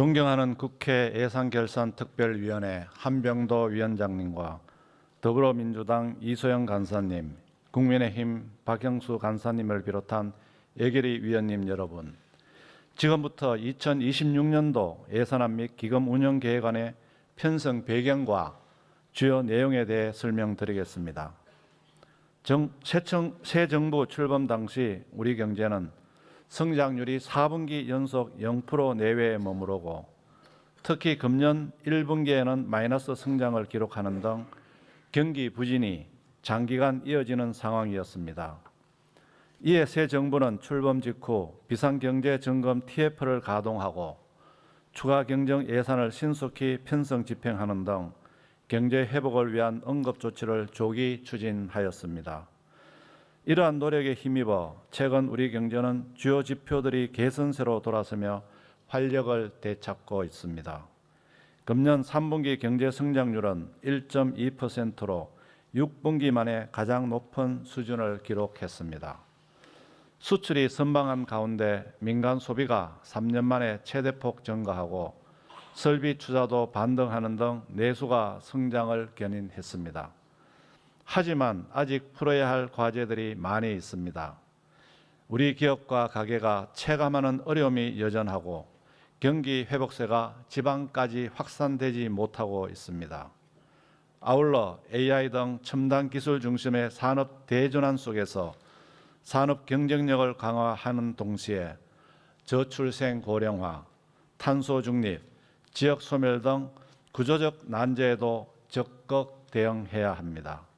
존경하는 국회 예산결산특별위원회 한병도 위원장님과 더불어민주당 이소영 간사님, 국민의힘 박영수 간사님을 비롯한 예결위 위원님 여러분, 지금부터 2026년도 예산안 및 기금 운영 계획안의 편성 배경과 주요 내용에 대해 설명드리겠습니다. 정, 새청, 새 정부 출범 당시 우리 경제는 성장률이 4분기 연속 0% 내외에 머무르고 특히 금년 1분기에는 마이너스 성장을 기록하는 등 경기 부진이 장기간 이어지는 상황이었습니다. 이에 새 정부는 출범 직후 비상경제점검 TF를 가동하고 추가 경정 예산을 신속히 편성 집행하는 등 경제 회복을 위한 응급 조치를 조기 추진하였습니다. 이러한 노력에 힘입어 최근 우리 경제는 주요 지표들이 개선세로 돌아서며 활력을 되찾고 있습니다. 금년 3분기 경제 성장률은 1.2%로 6분기 만에 가장 높은 수준을 기록했습니다. 수출이 선방한 가운데 민간 소비가 3년 만에 최대폭 증가하고 설비 투자도 반등하는 등 내수가 성장을 견인했습니다. 하지만 아직 풀어야 할 과제들이 많이 있습니다. 우리 기업과 가게가 체감하는 어려움이 여전하고 경기 회복세가 지방까지 확산되지 못하고 있습니다. 아울러 AI 등 첨단 기술 중심의 산업 대전환 속에서 산업 경쟁력을 강화하는 동시에 저출생 고령화, 탄소 중립, 지역 소멸 등 구조적 난제에도 적극 대응해야 합니다.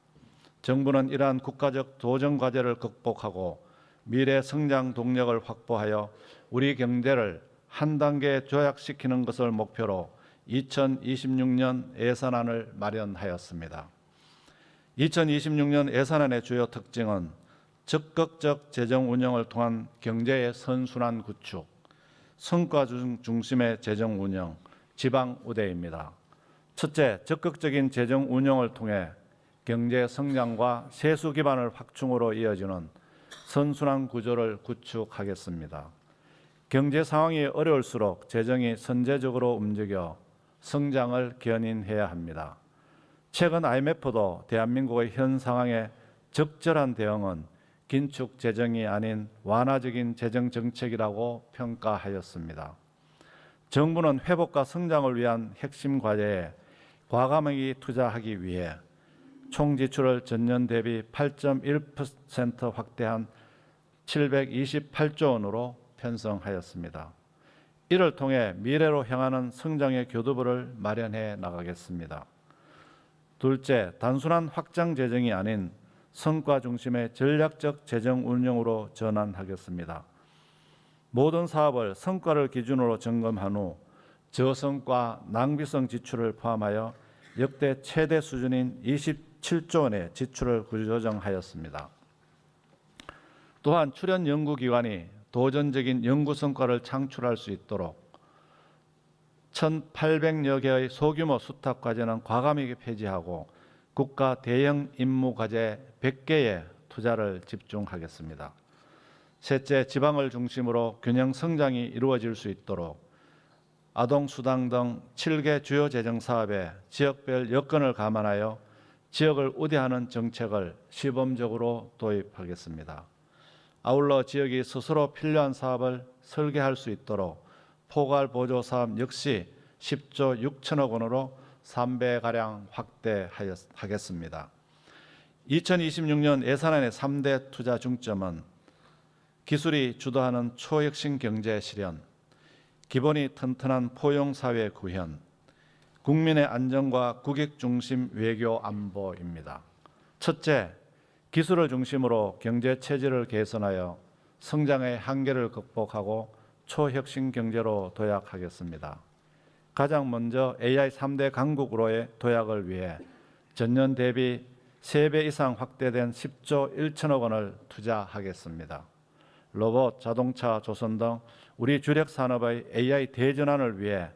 정부는 이러한 국가적 도전 과제를 극복하고 미래 성장 동력을 확보하여 우리 경제를 한 단계 조약시키는 것을 목표로 2026년 예산안을 마련하였습니다. 2026년 예산안의 주요 특징은 적극적 재정 운영을 통한 경제의 선순환 구축, 성과 중심의 재정 운영, 지방 우대입니다. 첫째, 적극적인 재정 운영을 통해 경제 성장과 세수 기반을 확충으로 이어지는 선순환 구조를 구축하겠습니다. 경제 상황이 어려울수록 재정이 선제적으로 움직여 성장을 견인해야 합니다. 최근 IMF도 대한민국의 현 상황에 적절한 대응은 긴축 재정이 아닌 완화적인 재정 정책이라고 평가하였습니다. 정부는 회복과 성장을 위한 핵심 과제에 과감하게 투자하기 위해 총 지출을 전년 대비 8.1% 확대한 728조 원으로 편성하였습니다. 이를 통해 미래로 향하는 성장의 교두보를 마련해 나가겠습니다. 둘째, 단순한 확장 재정이 아닌 성과 중심의 전략적 재정 운영으로 전환하겠습니다. 모든 사업을 성과를 기준으로 점검한 후 저성과 낭비성 지출을 포함하여 역대 최대 수준인 27조 원의 지출을 구조정하였습여 또한 출연 연구기관이 도전적인 연구 성과를 창출할 수 있도록 1,800여 개의 소규모 수탁 과제는 과감하게 폐지하고 국가 대형 임무 과제 100개에 투자를 집중하겠습니다. 셋째, 지방을 중심으로 균형 성장이 이루어질 수 있도록 아동 수당 등 7개 주요 재정 사업에 지역별 여건을 감안하여 지역을 우대하는 정책을 시범적으로 도입하겠습니다. 아울러 지역이 스스로 필요한 사업을 설계할 수 있도록 포괄 보조 사업 역시 10조 6천억 원으로 3배 가량 확대하겠습니다. 2026년 예산안의 3대 투자 중점은 기술이 주도하는 초혁신 경제 실현, 기본이 튼튼한 포용 사회 구현, 국민의 안정과 국익 중심 외교 안보입니다. 첫째, 기술을 중심으로 경제 체질을 개선하여 성장의 한계를 극복하고 초혁신 경제로 도약하겠습니다. 가장 먼저 AI 3대 강국으로의 도약을 위해 전년 대비 3배 이상 확대된 10조 1천억 원을 투자하겠습니다. 로봇, 자동차, 조선 등 우리 주력 산업의 AI 대전환을 위해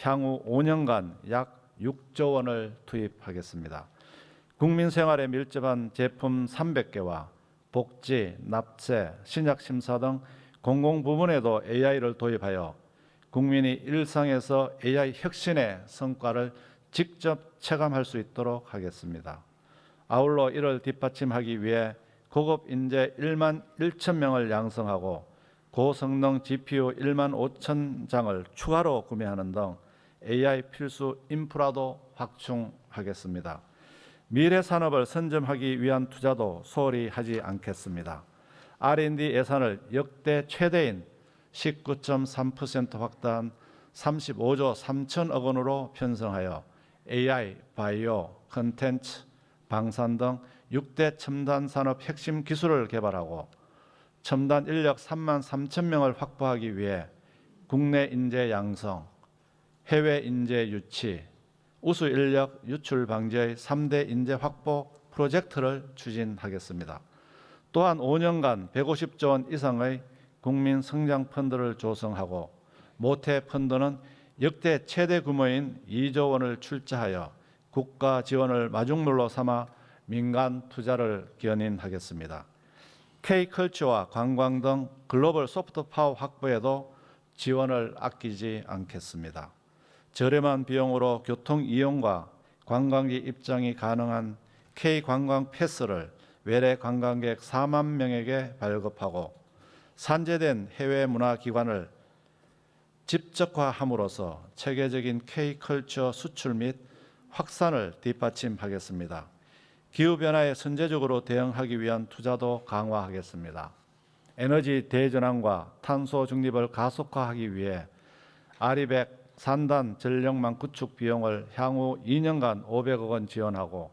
향후 5년간 약 6조 원을 투입하겠습니다. 국민 생활에 밀접한 제품 300개와 복지, 납세, 신약 심사 등 공공 부문에도 AI를 도입하여 국민이 일상에서 AI 혁신의 성과를 직접 체감할 수 있도록 하겠습니다. 아울러 이를 뒷받침하기 위해 고급 인재 1만 1천 명을 양성하고 고성능 GPU 1만 5천 장을 추가로 구매하는 등 AI 필수 인프라도 확충하겠습니다. 미래 산업을 선점하기 위한 투자도 소홀히 하지 않겠습니다. R&D 예산을 역대 최대인 19.3% 확대한 35조 3천억 원으로 편성하여 AI, 바이오, 컨텐츠, 방산 등 6대 첨단 산업 핵심 기술을 개발하고 첨단 인력 3만 3천 명을 확보하기 위해 국내 인재 양성, 해외 인재 유치, 우수 인력 유출 방지의 3대 인재 확보 프로젝트를 추진하겠습니다. 또한 5년간 150조 원 이상의 국민 성장 펀드를 조성하고 모태 펀드는 역대 최대 규모인 2조 원을 출자하여 국가 지원을 마중물로 삼아 민간 투자를 견인하겠습니다. K컬처와 관광 등 글로벌 소프트 파워 확보에도 지원을 아끼지 않겠습니다. 저렴한 비용으로 교통 이용과 관광지 입장이 가능한 K 관광 패스를 외래 관광객 4만 명에게 발급하고 산재된 해외 문화 기관을 집적화함으로써 체계적인 K 컬처 수출 및 확산을 뒷받침하겠습니다. 기후 변화에 선제적으로 대응하기 위한 투자도 강화하겠습니다. 에너지 대전환과 탄소 중립을 가속화하기 위해 아리백 산단 전력망 구축 비용을 향후 2년간 500억 원 지원하고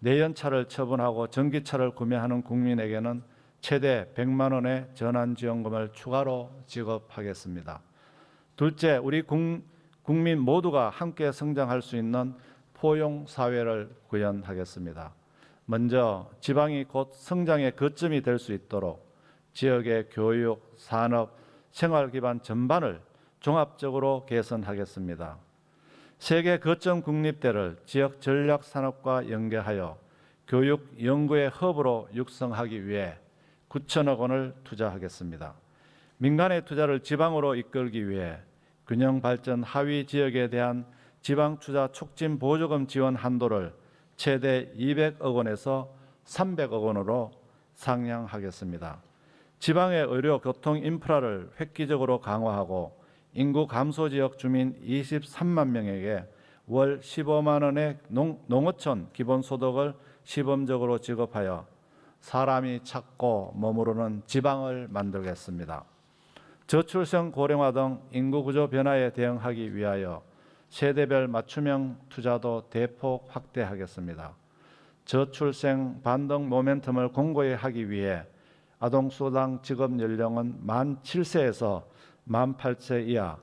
내연차를 처분하고 전기차를 구매하는 국민에게는 최대 100만 원의 전환 지원금을 추가로 지급하겠습니다. 둘째, 우리 국, 국민 모두가 함께 성장할 수 있는 포용 사회를 구현하겠습니다. 먼저 지방이 곧 성장의 거점이 될 수 있도록 지역의 교육, 산업, 생활 기반 전반을 종합적으로 개선하겠습니다. 세계 거점 국립대를 지역 전략 산업과 연계하여 교육 연구의 허브로 육성하기 위해 9천억 원을 투자하겠습니다. 민간의 투자를 지방으로 이끌기 위해 균형 발전 하위 지역에 대한 지방 투자 촉진 보조금 지원 한도를 최대 200억 원에서 300억 원으로 상향하겠습니다. 지방의 의료 교통 인프라를 획기적으로 강화하고 인구 감소 지역 주민 23만 명에게 월 15만 원의 농, 농어촌 기본 소득을 시범적으로 지급하여 사람이 찾고 머무르는 지방을 만들겠습니다. 저출생 고령화 등 인구 구조 변화에 대응하기 위하여 세대별 맞춤형 투자도 대폭 확대하겠습니다. 저출생 반등 모멘텀을 공고히 하기 위해 아동수당 지급 연령은 만 7세에서 만 8세 이하,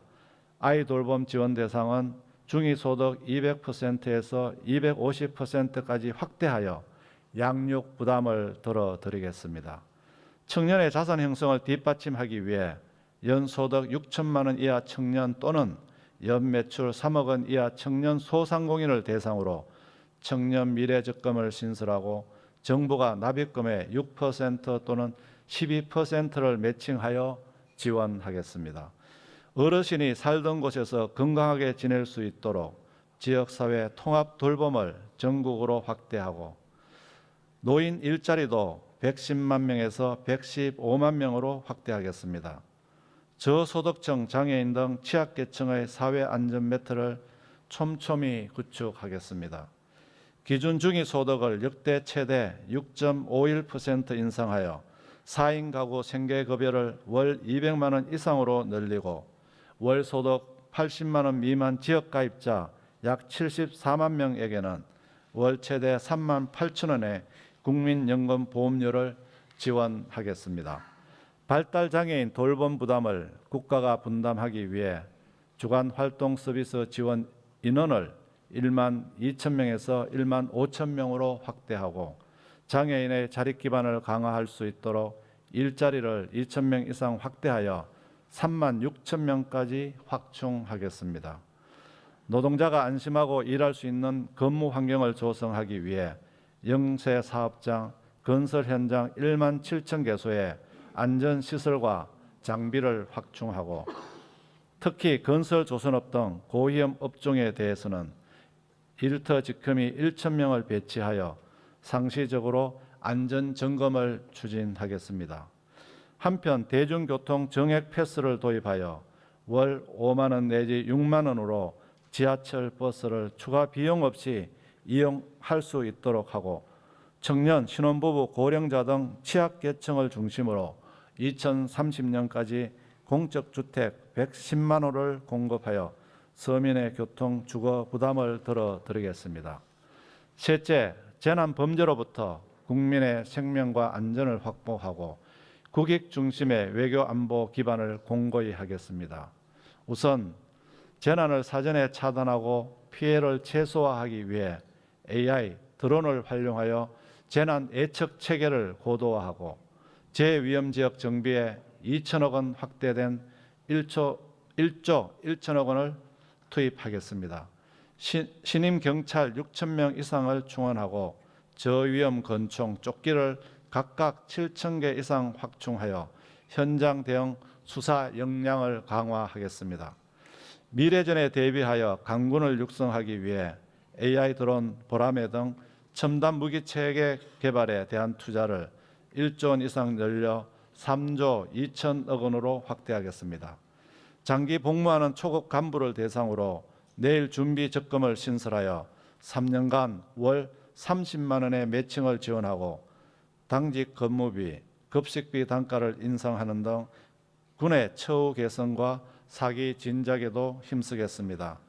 아이 돌봄 지원 대상은 중위소득 200%에서 250%까지 확대하여 양육 부담을 덜어드리겠습니다. 청년의 자산 형성을 뒷받침하기 위해 연소득 6천만 원 이하 청년 또는 연 매출 3억 원 이하 청년 소상공인을 대상으로 청년 미래적금을 신설하고 정부가 납입금의 6% 또는 12%를 매칭하여 지원하겠습니다. 어르신이 살던 곳에서 건강하게 지낼 수 있도록 지역사회 통합 돌봄을 전국으로 확대하고 노인 일자리도 110만 명에서 115만 명으로 확대하겠습니다. 저소득층 장애인 등 취약계층의 사회 안전 매트를 촘촘히 구축하겠습니다. 기준 중위 소득을 역대 최대 6.51% 인상하여 4인 가구 생계급여를 월 200만 원 이상으로 늘리고 월 소득 80만 원 미만 지역 가입자 약 74만 명에게는 월 최대 3만 8천 원의 국민연금 보험료를 지원하겠습니다. 발달 장애인 돌봄 부담을 국가가 분담하기 위해 주간 활동 서비스 지원 인원을 1만 2천 명에서 1만 5천 명으로 확대하고 장애인의 자립 기반을 강화할 수 있도록 일자리를 2천 명 이상 확대하여 3만 6천 명까지 확충하겠습니다. 노동자가 안심하고 일할 수 있는 근무 환경을 조성하기 위해 영세 사업장, 건설 현장 1만 7천 개소에 안전 시설과 장비를 확충하고 특히 건설 조선업 등 고위험 업종에 대해서는 일터 직급이 1천 명을 배치하여 상시적으로 안전 점검을 추진하겠습니다. 한편 대중교통 정액 패스를 도입하여 월 5만 원 내지 6만 원으로 지하철 버스를 추가 비용 없이 이용할 수 있도록 하고 청년, 신혼부부, 고령자 등 취약계층을 중심으로 2030년까지 공적 주택 110만 호를 공급하여 서민의 교통 주거 부담을 덜어 드리겠습니다. 셋째, 재난 범죄로부터 국민의 생명과 안전을 확보하고 국익 중심의 외교 안보 기반을 공고히 하겠습니다. 우선 재난을 사전에 차단하고 피해를 최소화하기 위해 AI, 드론을 활용하여 재난 예측 체계를 고도화하고 재위험 지역 정비에 2천억 원 확대된 1조 1조 1천억 원을 투입하겠습니다. 신, 신임 경찰 6천 명 이상을 충원하고 저위험 건총 쫓기를 각각 7천 개 이상 확충하여 현장 대응 수사 역량을 강화하겠습니다. 미래전에 대비하여 강군을 육성하기 위해 AI 드론, 보라매 등 첨단 무기 체계 개발에 대한 투자를 1조 원 이상 늘려 3조 2천억 원으로 확대하겠습니다. 장기 복무하는 초급 간부를 대상으로 내일 준비 적금을 신설하여 3년간 월 30만 원의 매칭을 지원하고 당직 근무비, 급식비 단가를 인상하는 등 군의 처우 개선과 사기 진작에도 힘쓰겠습니다.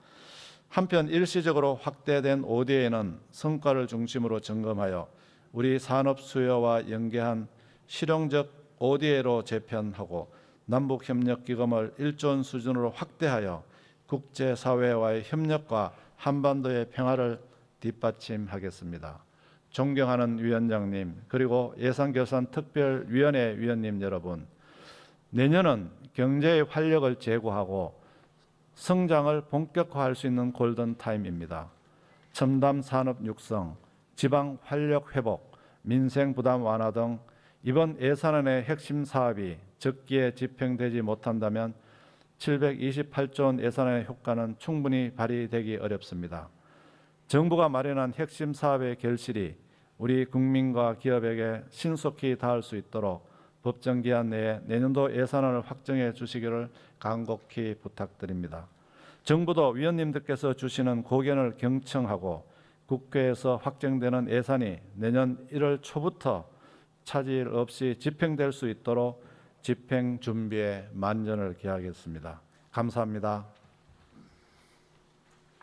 한편 일시적으로 확대된 ODA는 성과를 중심으로 점검하여 우리 산업 수요와 연계한 실용적 ODA로 재편하고 남북 협력 기금을 1조 원 수준으로 확대하여 국제 사회와의 협력과 한반도의 평화를 뒷받침하겠습니다. 존경하는 위원장님 그리고 예산결산 특별위원회 위원님 여러분 내년은 경제의 활력을 제고하고 성장을 본격화할 수 있는 골든 타임입니다. 첨단 산업 육성, 지방 활력 회복, 민생 부담 완화 등 이번 예산안의 핵심 사업이 적기에 집행되지 못한다면 728조 원 예산안의 효과는 충분히 발휘되기 어렵습니다. 정부가 마련한 핵심 사업의 결실이 우리 국민과 기업에게 신속히 닿을 수 있도록 법정 기한 내에 내년도 예산안을 확정해 주시기를 간곡히 부탁드립니다. 정부도 위원님들께서 주시는 고견을 경청하고 국회에서 확정되는 예산이 내년 1월 초부터 차질 없이 집행될 수 있도록 집행 준비에 만전을 기하겠습니다. 감사합니다.